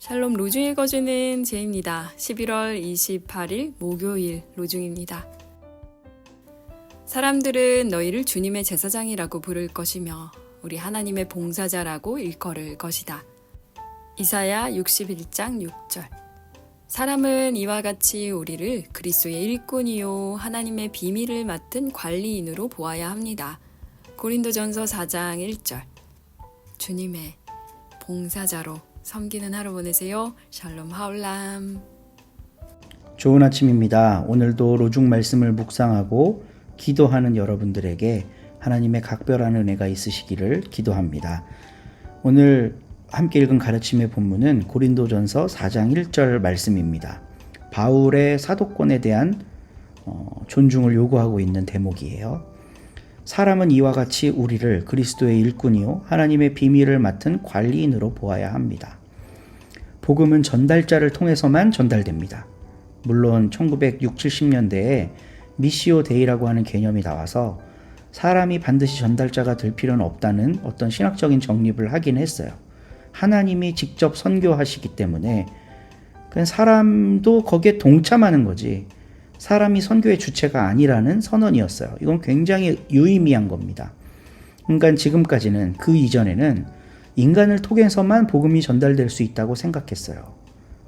샬롬 로중 읽어주는 제입니다. 11월 28일 목요일 로중입니다. 사람들은 너희를 주님의 제사장이라고 부를 것이며 우리 하나님의 봉사자라고 일컬을 것이다. 이사야 61장 6절 사람은 이와 같이 우리를 그리스도의 일꾼이요 하나님의 비밀을 맡은 관리인으로 보아야 합니다. 고린도전서 4장 1절 주님의 봉사자로 섬기는 하루 보내세요. 샬롬 하울람. 좋은 아침입니다. 오늘도 로중 말씀을 묵상하고 기도하는 여러분들에게 하나님의 각별한 은혜가 있으시기를 기도합니다. 오늘 함께 읽은 가르침의 본문은 고린도전서 4장 1절 말씀입니다. 바울의 사도권에 대한 어, 존중을 요구하고 있는 대목이에요. 사람은 이와 같이 우리를 그리스도의 일꾼이요 하나님의 비밀을 맡은 관리인으로 보아야 합니다. 복음은 전달자를 통해서만 전달됩니다. 물론 1960, 70년대에 미시오 데이라고 하는 개념이 나와서 사람이 반드시 전달자가 될 필요는 없다는 어떤 신학적인 정립을 하긴 했어요. 하나님이 직접 선교하시기 때문에 그냥 사람도 거기에 동참하는 거지. 사람이 선교의 주체가 아니라는 선언이었어요. 이건 굉장히 유의미한 겁니다. 그러니까 지금까지는 그 이전에는 인간을 통해서만 복음이 전달될 수 있다고 생각했어요.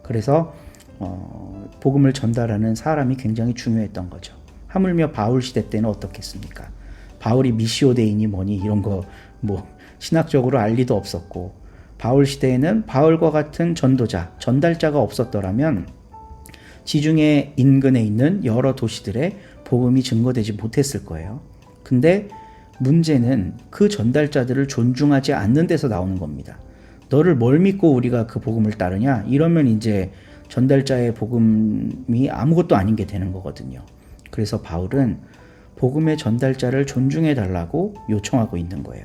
그래서 어, 복음을 전달하는 사람이 굉장히 중요했던 거죠. 하물며 바울 시대 때는 어떻겠습니까? 바울이 미시오데이니 뭐니 이런 거 뭐 신학적으로 알 리도 없었고 바울 시대에는 바울과 같은 전도자, 전달자가 없었더라면 지중해 인근에 있는 여러 도시들의 복음이 증거되지 못했을 거예요. 근데 문제는 그 전달자들을 존중하지 않는 데서 나오는 겁니다. 너를 뭘 믿고 우리가 그 복음을 따르냐? 이러면 이제 전달자의 복음이 아무것도 아닌 게 되는 거거든요. 그래서 바울은 복음의 전달자를 존중해 달라고 요청하고 있는 거예요.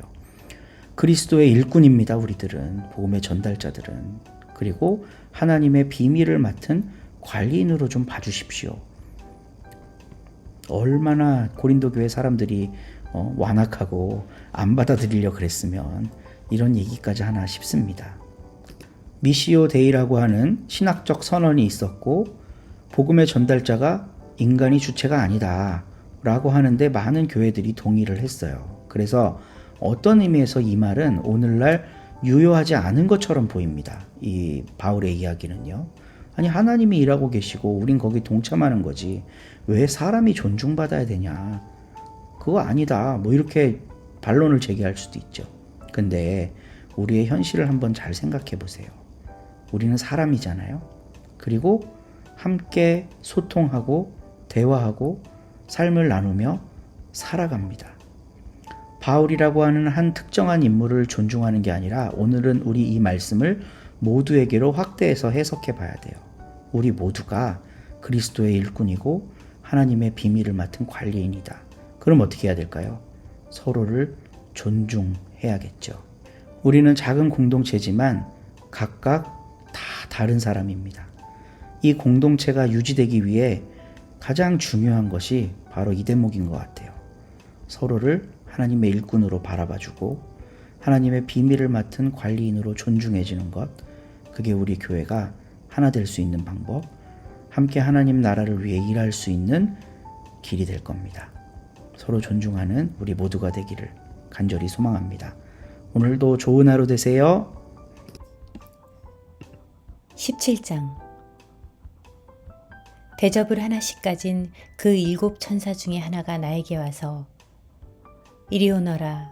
그리스도의 일꾼입니다, 우리들은. 복음의 전달자들은. 그리고 하나님의 비밀을 맡은 관리인으로 좀 봐주십시오. 얼마나 고린도 교회 사람들이 어, 완악하고 안 받아들이려 그랬으면 이런 얘기까지 하나 싶습니다. 미시오 데이라고 하는 신학적 선언이 있었고 복음의 전달자가 인간이 주체가 아니다 라고 하는데 많은 교회들이 동의를 했어요. 그래서 어떤 의미에서 이 말은 오늘날 유효하지 않은 것처럼 보입니다. 이 바울의 이야기는요. 아니 하나님이 일하고 계시고 우린 거기 동참하는 거지. 왜 사람이 존중받아야 되냐? 그거 아니다. 뭐 이렇게 반론을 제기할 수도 있죠. 근데 우리의 현실을 한번 잘 생각해 보세요. 우리는 사람이잖아요. 그리고 함께 소통하고 대화하고 삶을 나누며 살아갑니다. 바울이라고 하는 한 특정한 인물을 존중하는 게 아니라 오늘은 우리 이 말씀을 모두에게로 확대해서 해석해 봐야 돼요. 우리 모두가 그리스도의 일꾼이고 하나님의 비밀을 맡은 관리인이다. 그럼 어떻게 해야 될까요? 서로를 존중해야겠죠. 우리는 작은 공동체지만 각각 다 다른 사람입니다. 이 공동체가 유지되기 위해 가장 중요한 것이 바로 이 대목인 것 같아요. 서로를 하나님의 일꾼으로 바라봐주고 하나님의 비밀을 맡은 관리인으로 존중해지는 것, 그게 우리 교회가 하나 될 수 있는 방법, 함께 하나님 나라를 위해 일할 수 있는 길이 될 겁니다. 서로 존중하는 우리 모두가 되기를 간절히 소망합니다. 오늘도 좋은 하루 되세요. 17장 대접을 하나씩 가진 그 일곱 천사 중에 하나가 나에게 와서 이리 오너라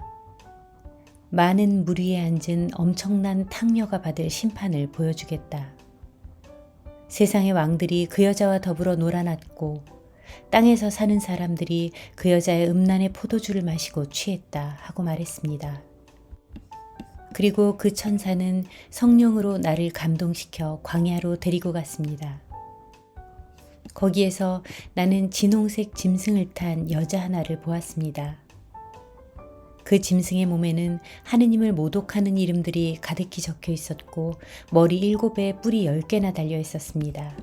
많은 물 위에 앉은 엄청난 탕녀가 받을 심판을 보여주겠다. 세상의 왕들이 그 여자와 더불어 놀아났고 땅에서 사는 사람들이 그 여자의 음란의 포도주를 마시고 취했다 하고 말했습니다. 그리고 그 천사는 성령으로 나를 감동시켜 광야로 데리고 갔습니다. 거기에서 나는 진홍색 짐승을 탄 여자 하나를 보았습니다. 그 짐승의 몸에는 하느님을 모독하는 이름들이 가득히 적혀 있었고 머리 일곱에 뿔이 열 개나 달려 있었습니다.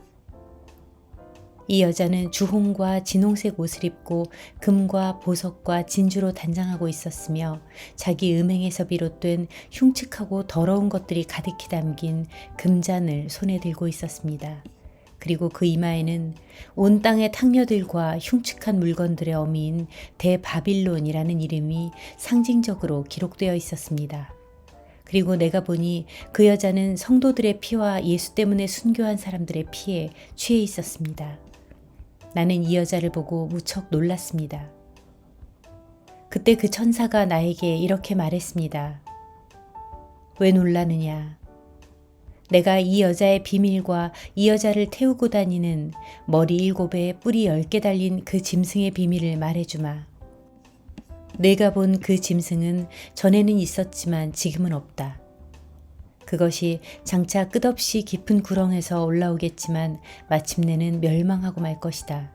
이 여자는 주홍과 진홍색 옷을 입고 금과 보석과 진주로 단장하고 있었으며 자기 음행에서 비롯된 흉측하고 더러운 것들이 가득히 담긴 금잔을 손에 들고 있었습니다. 그리고 그 이마에는 온 땅의 탕녀들과 흉측한 물건들의 어미인 대바빌론이라는 이름이 상징적으로 기록되어 있었습니다. 그리고 내가 보니 그 여자는 성도들의 피와 예수 때문에 순교한 사람들의 피에 취해 있었습니다. 나는 이 여자를 보고 무척 놀랐습니다. 그때 그 천사가 나에게 이렇게 말했습니다. 왜 놀라느냐? 내가 이 여자의 비밀과 이 여자를 태우고 다니는 머리 일곱에 뿌리 열 개 달린 그 짐승의 비밀을 말해주마. 내가 본 그 짐승은 전에는 있었지만 지금은 없다. 그것이 장차 끝없이 깊은 구렁에서 올라오겠지만 마침내는 멸망하고 말 것이다.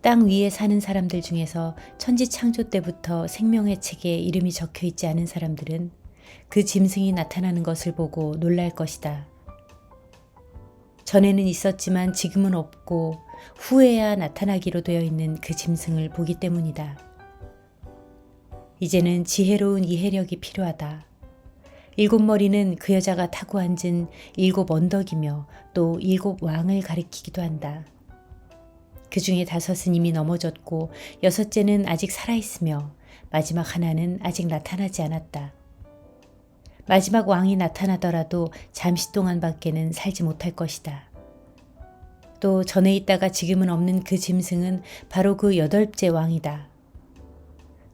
땅 위에 사는 사람들 중에서 천지 창조 때부터 생명의 책에 이름이 적혀 있지 않은 사람들은 그 짐승이 나타나는 것을 보고 놀랄 것이다. 전에는 있었지만 지금은 없고 후에야 나타나기로 되어 있는 그 짐승을 보기 때문이다. 이제는 지혜로운 이해력이 필요하다. 일곱 머리는 그 여자가 타고 앉은 일곱 언덕이며 또 일곱 왕을 가리키기도 한다. 그 중에 다섯은 이미 넘어졌고 여섯째는 아직 살아있으며 마지막 하나는 아직 나타나지 않았다. 마지막 왕이 나타나더라도 잠시 동안 밖에는 살지 못할 것이다. 또 전에 있다가 지금은 없는 그 짐승은 바로 그 여덟째 왕이다.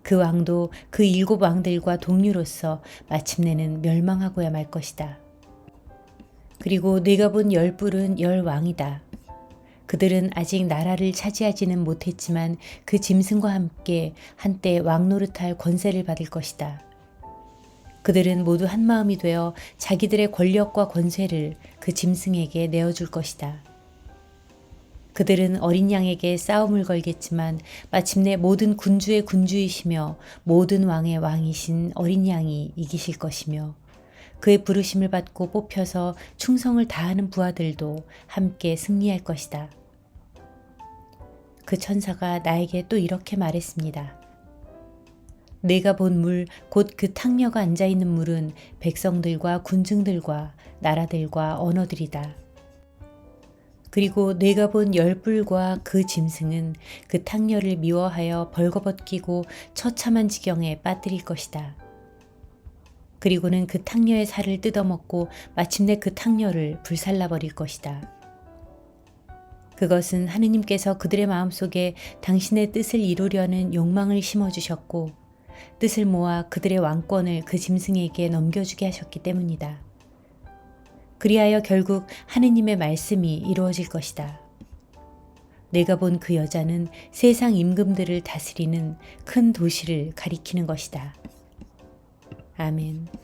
그 왕도 그 일곱 왕들과 동류로서 마침내는 멸망하고야 말 것이다. 그리고 네가 본 열 뿔은 열 왕이다. 그들은 아직 나라를 차지하지는 못했지만 그 짐승과 함께 한때 왕 노릇할 권세를 받을 것이다. 그들은 모두 한 마음이 되어 자기들의 권력과 권세를 그 짐승에게 내어줄 것이다. 그들은 어린 양에게 싸움을 걸겠지만 마침내 모든 군주의 군주이시며 모든 왕의 왕이신 어린 양이 이기실 것이며 그의 부르심을 받고 뽑혀서 충성을 다하는 부하들도 함께 승리할 것이다. 그 천사가 나에게 또 이렇게 말했습니다. 내가 본 물, 곧 그 탕녀가 앉아 있는 물은 백성들과 군중들과 나라들과 언어들이다. 그리고 내가 본 열불과 그 짐승은 그 탕녀를 미워하여 벌거벗기고 처참한 지경에 빠뜨릴 것이다. 그리고는 그 탕녀의 살을 뜯어먹고 마침내 그 탕녀를 불살라버릴 것이다. 그것은 하느님께서 그들의 마음속에 당신의 뜻을 이루려는 욕망을 심어주셨고 뜻을 모아 그들의 왕권을 그 짐승에게 넘겨주게 하셨기 때문이다. 그리하여 결국 하느님의 말씀이 이루어질 것이다. 내가 본 그 여자는 세상 임금들을 다스리는 큰 도시를 가리키는 것이다. 아멘.